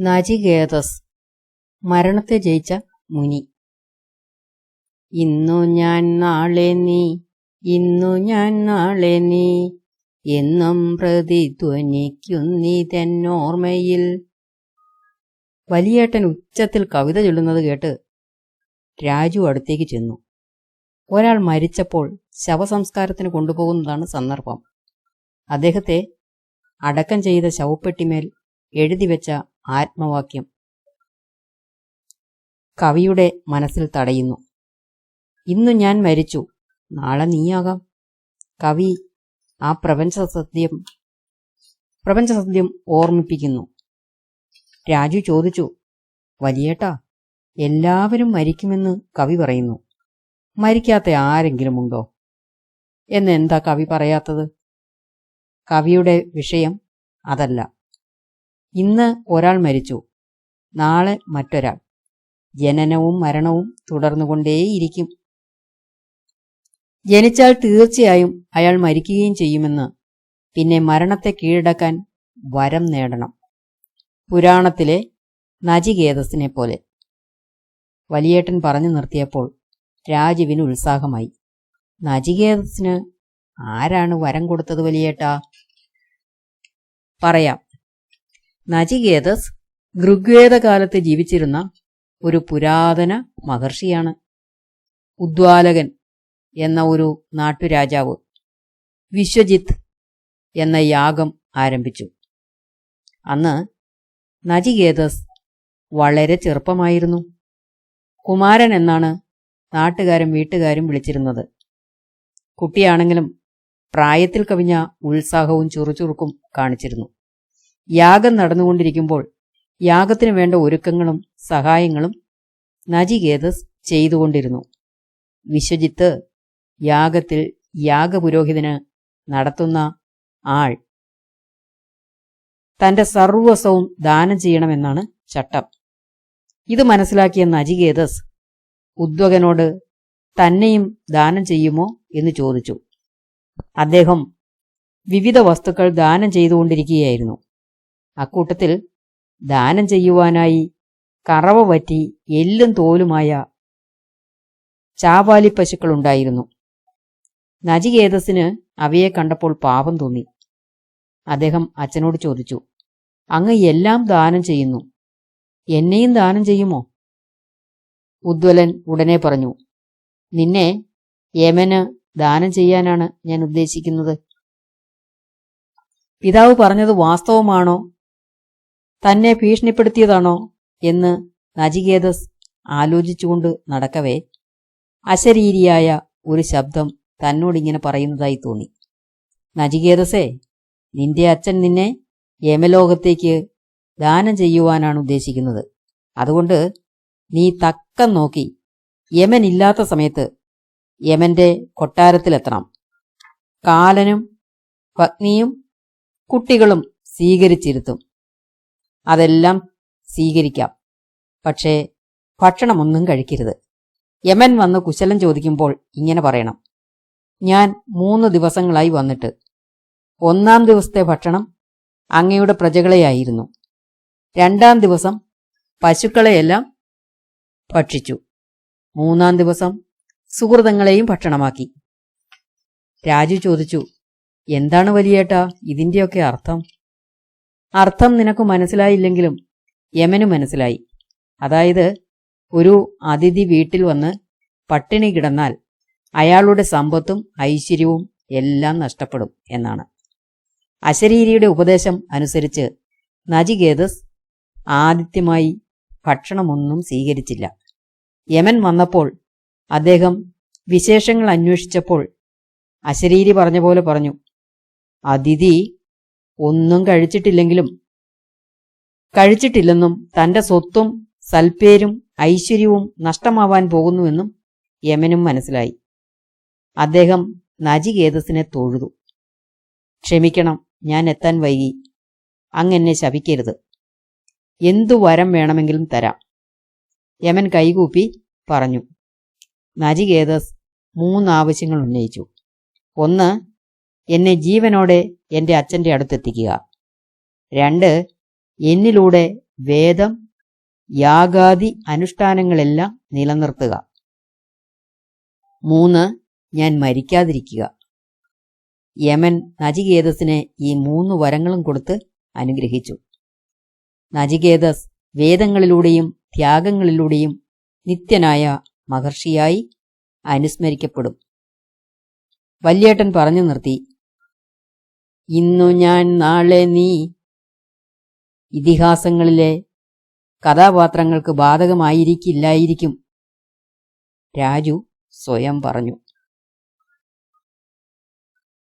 നചികേതസ്. മരണത്തെ ജയിച്ച മുനി. ഇന്നു ഞാൻ നാളെ നീ ഇന്നു ഞാൻ നാളെ നീ എന്നും പ്രതിധ്വനിക്കുന്നിതെന്നോർമ്മയിൽ. വലിയേട്ടൻ ഉച്ചത്തിൽ കവിത ചൊല്ലുന്നത് കേട്ട് രാജു അടുത്തേക്ക് ചെന്നു. ഒരാൾ മരിച്ചപ്പോൾ ശവസംസ്കാരത്തിന് കൊണ്ടുപോകുന്നതാണ് സന്ദർഭം. അദ്ദേഹത്തെ അടക്കം ചെയ്ത ശവപ്പെട്ടിമേൽ എഴുതിവെച്ച ആത്മവാക്യം. കവിയുടെ മനസ്സിൽ തടയുന്നു. ഇന്നു ഞാൻ മരിച്ചു. നാളെ നീയാകാം. കവി ആ പ്രപഞ്ചസത്യം പ്രപഞ്ചസത്യം ഓർമ്മിപ്പിക്കുന്നു. രാജു ചോദിച്ചു വലിയേട്ടാ എല്ലാവരും മരിക്കുമെന്ന് കവി പറയുന്നു. മരിക്കാത്ത ആരെങ്കിലും ഉണ്ടോ? എന്നെന്താ കവി പറയാത്തത്? കവിയുടെ വിഷയം അതല്ല. ഇന്ന് ഒരാൾ മരിച്ചു. നാളെ മറ്റൊരാൾ. ജനനവും മരണവും തുടർന്നുകൊണ്ടേയിരിക്കും. ജനിച്ചാൽ തീർച്ചയായും അയാൾ മരിക്കുകയും ചെയ്യുമെന്ന്. പിന്നെ മരണത്തെ കീഴടക്കാൻ വരം നേടണം. പുരാണത്തിലെ നചികേതസിനെ പോലെ വലിയേട്ടൻ പറഞ്ഞു നിർത്തിയപ്പോൾ രാജുവിന് ഉത്സാഹമായി. നചികേതസിന് ആരാണ് വരം കൊടുത്തത് വലിയേട്ടാ? പറയാം. നചികേതസ് ഋഗ്വേദകാലത്ത് ജീവിച്ചിരുന്ന ഒരു പുരാതന മഹർഷിയാണ്. ഉദ്വാലകൻ എന്ന ഒരു നാട്ടുരാജാവ് വിശ്വജിത്ത് എന്ന യാഗം ആരംഭിച്ചു. അന്ന് നചികേതസ് വളരെ ചെറുപ്പമായിരുന്നു. കുമാരൻ എന്നാണ് നാട്ടുകാരും വീട്ടുകാരും വിളിച്ചിരുന്നത്. കുട്ടിയാണെങ്കിലും പ്രായത്തിൽ കവിഞ്ഞ ഉത്സാഹവും ചുറുചുറുക്കും കാണിച്ചിരുന്നു. യാഗം നടന്നുകൊണ്ടിരിക്കുമ്പോൾ യാഗത്തിനു വേണ്ട ഒരുക്കങ്ങളും സഹായങ്ങളും നജികേതസ് ചെയ്തുകൊണ്ടിരുന്നു. വിശ്വജിത്ത് യാഗത്തിൽ യാഗപുരോഹിതന് നടത്തുന്ന ആൾ തന്റെ സർവസ്വവും ദാനം ചെയ്യണമെന്നാണ് ചട്ടം. ഇത് മനസ്സിലാക്കിയ നജികേതസ് ഉദ്വകനോട് തന്നെയും ദാനം ചെയ്യുമോ എന്ന് ചോദിച്ചു. അദ്ദേഹം വിവിധ വസ്തുക്കൾ ദാനം ചെയ്തുകൊണ്ടിരിക്കുകയായിരുന്നു. അക്കൂട്ടത്തിൽ ദാനം ചെയ്യുവാനായി കറവ പറ്റി എല്ലും തോലുമായ ചാവാലി പശുക്കളുണ്ടായിരുന്നു. നചികേതസിന് അവയെ കണ്ടപ്പോൾ പാപം തോന്നി. അദ്ദേഹം അച്ഛനോട് ചോദിച്ചു അങ്ങ് എല്ലാം ദാനം ചെയ്യുന്നു. എന്നെയും ദാനം ചെയ്യുമോ? ഉദ്വലൻ ഉടനെ പറഞ്ഞു നിന്നെ യമന് ദാനം ചെയ്യാനാണ് ഞാൻ ഉദ്ദേശിക്കുന്നത്. പിതാവ് പറഞ്ഞത് വാസ്തവമാണോ തന്നെ ഭീഷണിപ്പെടുത്തിയതാണോ എന്ന് നചികേതസ് ആലോചിച്ചുകൊണ്ട് നടക്കവേ. അശരീരിയായ ഒരു ശബ്ദം തന്നോടിങ്ങനെ പറയുന്നതായി തോന്നി. നചികേതസേ നിന്റെ അച്ഛൻ നിന്നെ യമലോകത്തേക്ക് ദാനം ചെയ്യുവാനാണ് ഉദ്ദേശിക്കുന്നത്. അതുകൊണ്ട് നീ തക്കം നോക്കി യമൻ ഇല്ലാത്ത സമയത്ത് യമന്റെ കൊട്ടാരത്തിലെത്തണം. കാലനും പത്നിയും കുട്ടികളും സ്വീകരിച്ചിരുത്തും. അതെല്ലാം സ്വീകരിക്കാം. പക്ഷേ ഭക്ഷണമൊന്നും കഴിക്കരുത്. യമൻ വന്ന് കുശലം ചോദിക്കുമ്പോൾ ഇങ്ങനെ പറയണം. ഞാൻ മൂന്ന് ദിവസങ്ങളായി വന്നിട്ട് ഒന്നാം ദിവസത്തെ ഭക്ഷണം അങ്ങയുടെ പ്രജകളെയായിരുന്നു. രണ്ടാം ദിവസം പശുക്കളെയെല്ലാം ഭക്ഷിച്ചു. മൂന്നാം ദിവസം സുഹൃതങ്ങളെയും ഭക്ഷണമാക്കി. രാജു ചോദിച്ചു എന്താണ് വലിയേട്ടാ ഇതിന്റെയൊക്കെ അർത്ഥം? അർത്ഥം നിനക്ക് മനസ്സിലായില്ലെങ്കിലും യമന് മനസ്സിലായി. അതായത് ഒരു അതിഥി വീട്ടിൽ വന്ന് പട്ടിണി കിടന്നാൽ അയാളുടെ സമ്പത്തും ഐശ്വര്യവും എല്ലാം നഷ്ടപ്പെടും എന്നാണ്. അശരീരിയുടെ ഉപദേശം അനുസരിച്ച് നജികേതസ് ആദിത്യമായി ഭക്ഷണമൊന്നും സ്വീകരിച്ചില്ല. യമൻ വന്നപ്പോൾ അദ്ദേഹം വിശേഷങ്ങൾ അന്വേഷിച്ചപ്പോൾ അശരീരി പറഞ്ഞ പോലെ പറഞ്ഞു അതിഥി ഒന്നും കഴിച്ചിട്ടില്ലെങ്കിലും. കഴിച്ചിട്ടില്ലെന്നും തന്റെ സ്വത്തും സൽപ്പേരും ഐശ്വര്യവും നഷ്ടമാവാൻ പോകുന്നുവെന്നും യമനും മനസ്സിലായി. അദ്ദേഹം നജികേതസിനെ തൊഴുതു. ക്ഷമിക്കണം ഞാൻ എത്താൻ വൈകി. അങ്ങനെ ശപിക്കരുത്. എന്തു വരം വേണമെങ്കിലും തരാം. യമൻ കൈകൂപ്പി പറഞ്ഞു. നജികേതസ് മൂന്നാവശ്യങ്ങൾ ഉന്നയിച്ചു. ഒന്ന് എന്നെ ജീവനോടെ എന്റെ അച്ഛന്റെ അടുത്തെത്തിക്കുക. രണ്ട് എന്നിലൂടെ വേദം യാഗാദി അനുഷ്ഠാനങ്ങളെല്ലാം നിലനിർത്തുക. മൂന്ന് ഞാൻ മരിക്കാതിരിക്കുക. യമൻ നചികേതസിനെ ഈ മൂന്ന് വരങ്ങളും കൊടുത്ത് അനുഗ്രഹിച്ചു. നചികേതസ് വേദങ്ങളിലൂടെയും ത്യാഗങ്ങളിലൂടെയും നിത്യനായ മഹർഷിയായി അനുസ്മരിക്കപ്പെടും. വല്യേട്ടൻ പറഞ്ഞു നിർത്തി ഇന്നു ഞാൻ നാളെ നീ. ഇതിഹാസങ്ങളിലെ കഥാപാത്രങ്ങൾക്ക് ബാധകമായിരിക്കില്ലായിരിക്കും. രാജു സ്വയം പറഞ്ഞു.